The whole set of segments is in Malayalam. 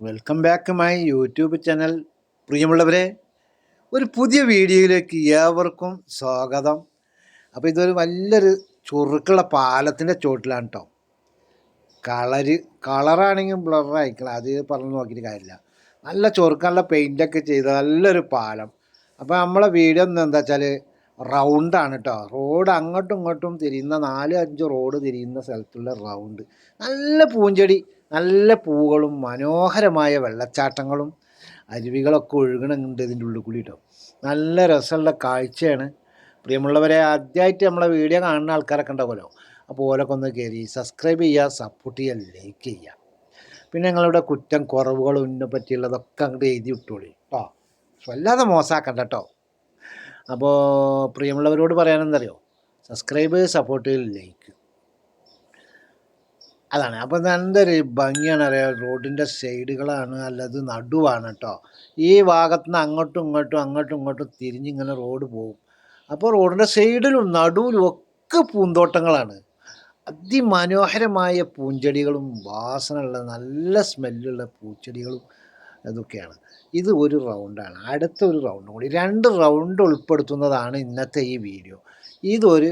Welcome back my YouTube channel പ്രിയമുള്ളവരെ ഒരു പുതിയ വീഡിയോയിലേക്ക് ഏവർക്കും സ്വാഗതം. അപ്പോൾ ഇതൊരു വലിയൊരു ചുറുക്കുള്ള പാലത്തിന്റെ ചോട്ടിലാണ് കേട്ടോ കളര് കളറാണെങ്കിൽ ബ്ലറായിക്കണം അത് പറഞ്ഞു നോക്കിയിട്ട് കാര്യമില്ല. നല്ല ചുറുക്കുള്ള പെയിന്റൊക്കെ ചെയ്ത നല്ലൊരു പാലം. അപ്പോൾ നമ്മളെ വീഡിയോ ഒന്ന് എന്താ വെച്ചാൽ റൗണ്ടാണ് കേട്ടോ റോഡ് അങ്ങോട്ടും ഇങ്ങോട്ടും തിരിയുന്ന നാല് അഞ്ച് റോഡ് തിരിയുന്ന സ്ഥലത്തുള്ള റൗണ്ട് നല്ല പൂഞ്ചെടി നല്ല പൂവുകളും മനോഹരമായ വെള്ളച്ചാട്ടങ്ങളും അരുവികളൊക്കെ ഒഴുകണുണ്ട് ഇതിന്റെ ഉള്ളിൽ കൂടി കേട്ടോ. നല്ല രസമുള്ള കാഴ്ചയാണ്. പ്രിയമുള്ളവരെ ആദ്യമായിട്ട് നമ്മളെ വീഡിയോ കാണുന്ന ആൾക്കാരൊക്കെ ഉണ്ടാവുമല്ലോ. അപ്പോൾ ഓലൊക്കെ ഒന്ന് കയറി സബ്സ്ക്രൈബ് ചെയ്യുക സപ്പോർട്ട് ചെയ്യുക ലൈക്ക് ചെയ്യുക. പിന്നെ ഞങ്ങളുടെ കുറ്റം കുറവുകളും ഇതിനെ പറ്റിയുള്ളതൊക്കെ അങ്ങോട്ട് എഴുതി വിട്ടോളി കേട്ടോ. വല്ലാതെ മോശമാക്കണ്ട കേട്ടോ. അപ്പോൾ പ്രിയമുള്ളവരോട് പറയാനെന്തറിയോ? സബ്സ്ക്രൈബ് സപ്പോർട്ട് ലൈക്ക് അതാണ്. അപ്പോൾ നല്ലൊരു ഭംഗിയാണ് അറിയാം? റോഡിന്റെ സൈഡുകളാണ് അല്ലത് നടുവാണ് കേട്ടോ ഈ ഭാഗത്ത് നിന്ന് അങ്ങോട്ടും ഇങ്ങോട്ടും അങ്ങോട്ടും ഇങ്ങോട്ടും തിരിഞ്ഞിങ്ങനെ റോഡ് പോകും. അപ്പോൾ റോഡിന്റെ സൈഡിലും നടുവിലും ഒക്കെ പൂന്തോട്ടങ്ങളാണ്. അതിമനോഹരമായ പൂഞ്ചെടികളും വാസനയുള്ള നല്ല സ്മെല്ലുള്ള പൂച്ചെടികളും അതൊക്കെയാണ് ഇത് ഒരു റൗണ്ടാണ് അടുത്ത ഒരു റൗണ്ടും കൂടി. രണ്ട് റൗണ്ട് ഉൾപ്പെടുത്തുന്നതാണ് ഇന്നത്തെ ഈ വീഡിയോ ഇതൊരു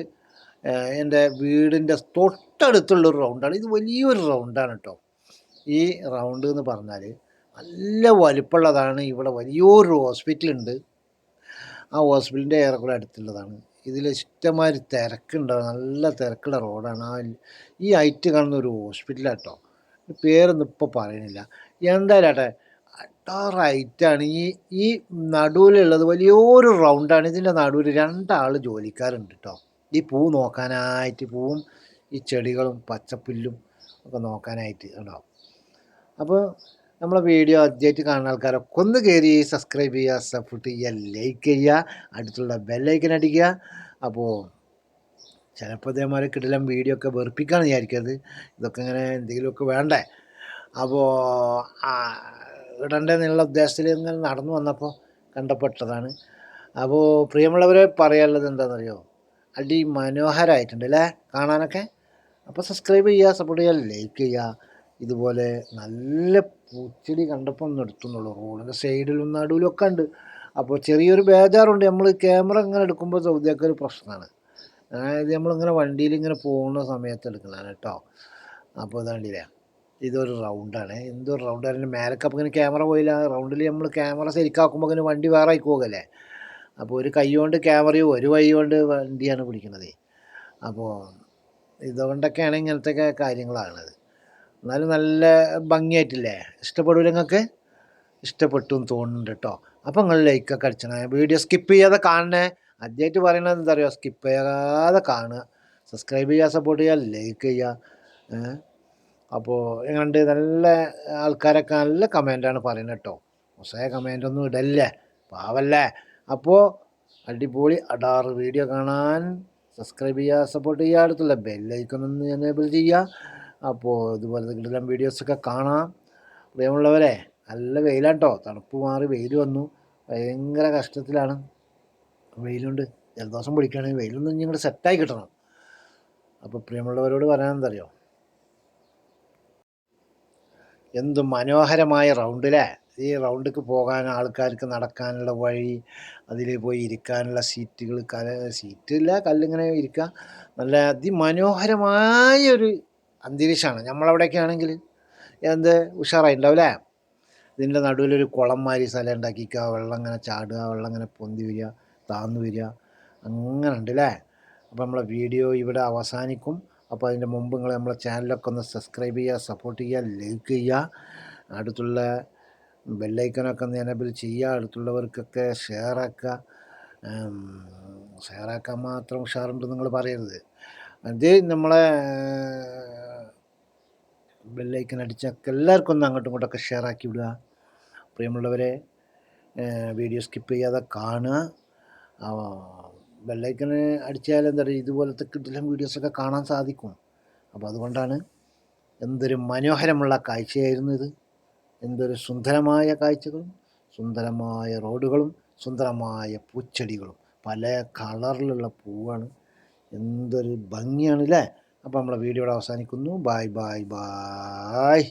എന്റെ വീടിന്റെ തൊട്ടടുത്തുള്ളൊരു റൗണ്ടാണ്. ഇത് വലിയൊരു റൗണ്ടാണ് കേട്ടോ ഈ റൗണ്ട് എന്ന് പറഞ്ഞാൽ നല്ല വലിപ്പമുള്ളതാണ്. ഇവിടെ വലിയൊരു ഹോസ്പിറ്റലുണ്ട്. ആ ഹോസ്പിറ്റലിന്റെ ഏറെക്കുറെ അടുത്തുള്ളതാണ്. ഇതിൽ ഇഷ്ടമാതിരി തിരക്കുണ്ടാവും നല്ല തിരക്കുള്ള റോഡാണ്. ആ ഈ ഐറ്റ് കാണുന്ന ഒരു ഹോസ്പിറ്റലാണ് കേട്ടോ പേരൊന്നും ഇപ്പോൾ പറയുന്നില്ല. എന്തായാലും ആട്ടെ അട്ടാറ് ഹൈറ്റാണ്. ഈ ഈ നടുവിലുള്ളത് വലിയൊരു റൗണ്ടാണ്. ഇതിന്റെ നടുവിൽ രണ്ടാൾ ജോലിക്കാരുണ്ട് കേട്ടോ ഈ പൂ നോക്കാനായിട്ട് പൂവും ഈ ചെടികളും പച്ചപ്പുല്ലും ഒക്കെ നോക്കാനായിട്ട് ഉണ്ടാവും. അപ്പോൾ നമ്മളെ വീഡിയോ ആദ്യമായിട്ട് കാണുന്ന ആൾക്കാരൊക്കെ ഒന്ന് കയറി സബ്സ്ക്രൈബ് ചെയ്യുക സപ്പോർട്ട് ചെയ്യുക ലൈക്ക് ചെയ്യുക അടുത്തുള്ള ബെല്ലൈക്കൻ അടിക്കുക. അപ്പോൾ ചിലപ്പോൾ ഇതേമാതിരി കിട്ടില്ല വീഡിയോ ഒക്കെ വെറുപ്പിക്കാണ് വിചാരിക്കരുത്. ഇതൊക്കെ ഇങ്ങനെ എന്തെങ്കിലുമൊക്കെ വേണ്ടേ? അപ്പോൾ ഇടണ്ടെന്നുള്ള ഉദ്ദേശത്തിൽ ഇങ്ങനെ നടന്നു വന്നപ്പോൾ കണ്ടപ്പെട്ടതാണ്. അപ്പോൾ പ്രിയമുള്ളവരെ പറയാനുള്ളത് എന്താണെന്നറിയോ? അടി മനോഹരമായിട്ടുണ്ട് അല്ലേ? കാണാനൊക്കെ? അപ്പോൾ സബ്സ്ക്രൈബ് ചെയ്യുക സപ്പോർട്ട് ചെയ്യുക ലൈക്ക് ചെയ്യുക. ഇതുപോലെ നല്ല പൂച്ചെടി കണ്ടപ്പോൾ ഒന്ന് എടുത്തുന്നുള്ളൂ. റോഡിന്റെ സൈഡിലും നടുവിലും ഒക്കെ ഉണ്ട്. അപ്പോൾ ചെറിയൊരു ബേജാറുണ്ട്. നമ്മൾ ക്യാമറ ഇങ്ങനെ എടുക്കുമ്പോൾ സൗദിയൊക്കെ ഒരു പ്രശ്നമാണ്. അതായത് നമ്മളിങ്ങനെ വണ്ടിയിൽ ഇങ്ങനെ പോകുന്ന സമയത്ത് എടുക്കുന്നതാണ് കേട്ടോ. അപ്പോൾ ഇതാണ്ടില്ലേ ഇതൊരു റൗണ്ടാണ്. എന്തൊരു റൗണ്ട്. അതിന്റെ മേലക്കപ്പം ഇങ്ങനെ ക്യാമറ പോയില്ല. റൗണ്ടിൽ നമ്മൾ ക്യാമറ ശരിക്കാക്കുമ്പോൾ ഇങ്ങനെ വണ്ടി വേറെ ആയി പോകല്ലേ? അപ്പോൾ ഒരു കൈ കൊണ്ട് ക്യാമറയും ഒരു കൈ കൊണ്ട് വണ്ടിയാണ് പിടിക്കുന്നത് അപ്പോൾ ഇതുകൊണ്ടൊക്കെയാണ് ഇങ്ങനത്തെ കാര്യങ്ങളാണത് എന്നാലും നല്ല ഭംഗിയായിട്ടില്ലേ? ഇഷ്ടപ്പെടില്ല നിങ്ങൾക്ക്? ഇഷ്ടപ്പെട്ടു എന്ന് തോന്നുന്നുണ്ട് കേട്ടോ. അപ്പോൾ നിങ്ങൾ ലൈക്കൊക്കെ അടിച്ചണേ. വീഡിയോ സ്കിപ്പ് ചെയ്യാതെ കാണണേ. ആദ്യമായിട്ട് പറയണത് എന്താ പറയുക സ്കിപ്പ് ചെയ്യാതെ കാണുക. സബ്സ്ക്രൈബ് ചെയ്യുക സപ്പോർട്ട് ചെയ്യുക ലൈക്ക് ചെയ്യുക. അപ്പോൾ എങ്ങണ്ട് നല്ല ആൾക്കാരൊക്കെ നല്ല കമന്റാണ് പറയുന്നത് കേട്ടോ. മോശമായ കമന്റൊന്നും ഇടല്ലേ? പാവല്ലേ? അപ്പോൾ അടിപൊളി അടാറ് വീഡിയോ കാണാൻ സബ്സ്ക്രൈബ് ചെയ്യുക സപ്പോർട്ട് ചെയ്യുക അടുത്തുള്ള ബെല്ലൈക്കൊന്ന് എനേബിൾ ചെയ്യുക. അപ്പോൾ ഇതുപോലത്തെ കിട്ടുന്ന വീഡിയോസൊക്കെ കാണാം. പ്രിയമുള്ളവരെ നല്ല വെയിലാട്ടോ. തണുപ്പ് മാറി വെയിൽ വന്നു. ഭയങ്കര കഷ്ടത്തിലാണ്. വെയിലുണ്ട്. ജലദോഷം പിടിക്കുകയാണെങ്കിൽ വെയിലൊന്നും ഇങ്ങോട്ട് സെറ്റായി കിട്ടണം. അപ്പോൾ പ്രിയമുള്ളവരോട് പറയാനെന്തറിയോ എന്ത് മനോഹരമായ റൗണ്ടിലെ ഈ റൗണ്ടിക്ക് പോകാൻ ആൾക്കാർക്ക് നടക്കാനുള്ള വഴി അതിൽ പോയി ഇരിക്കാനുള്ള സീറ്റുകൾ കല സീറ്റില്ല കല്ലിങ്ങനെ ഇരിക്കുക നല്ല അതിമനോഹരമായൊരു അന്തരീക്ഷമാണ് നമ്മളവിടെയൊക്കെ ആണെങ്കിൽ എന്ത് ഉഷാറായിട്ടുണ്ടാവും അല്ലേ ഇതിന്റെ നടുവിലൊരു കുളം മാതിരി സ്ഥലം ഉണ്ടാക്കിക്കുക വെള്ളം ഇങ്ങനെ ചാടുക വെള്ളം ഇങ്ങനെ പൊന്തി വരിക താന്നു വരിക അങ്ങനെ ഉണ്ട് അല്ലേ അപ്പോൾ നമ്മളെ വീഡിയോ ഇവിടെ അവസാനിക്കും. അപ്പോൾ അതിന്റെ മുമ്പ് നിങ്ങൾ നമ്മളെ ചാനലൊക്കെ ഒന്ന് സബ്സ്ക്രൈബ് ചെയ്യുക സപ്പോർട്ട് ചെയ്യുക ലൈക്ക് ചെയ്യുക. അടുത്തുള്ള ബെല്ലൈക്കനൊക്കെ ഒന്ന് എനബിൾ ചെയ്യുക അടുത്തുള്ളവർക്കൊക്കെ ഷെയർ ആക്കാൻ മാത്രം ഉഷാറുണ്ട് നിങ്ങൾ പറയരുത്. അത് നമ്മളെ ബെല്ലൈക്കൻ അടിച്ചൊക്കെ എല്ലാവർക്കും ഒന്ന് അങ്ങോട്ടും ഇങ്ങോട്ടൊക്കെ ഷെയർ ആക്കി വിടുക. പ്രിയമുള്ളവരെ വീഡിയോ സ്കിപ്പ് ചെയ്യാതെ കാണുക. ബെല്ലൈക്കന് അടിച്ചാൽ എന്താ പറയുക ഇതുപോലത്തെ കിട്ടിലും വീഡിയോസൊക്കെ കാണാൻ സാധിക്കും. അപ്പോൾ അതുകൊണ്ടാണ് എന്തൊരു മനോഹരമുള്ള കാഴ്ചയായിരുന്നു ഇത്. എന്തൊരു സുന്ദരമായ കാഴ്ചകളും സുന്ദരമായ റോഡുകളും സുന്ദരമായ പൂച്ചെടികളും. പല കളറിലുള്ള പൂവാണ്. എന്തൊരു ഭംഗിയാണ് അല്ലേ അപ്പോൾ നമ്മളെ വീഡിയോ അവസാനിക്കുന്നു. Bye bye bye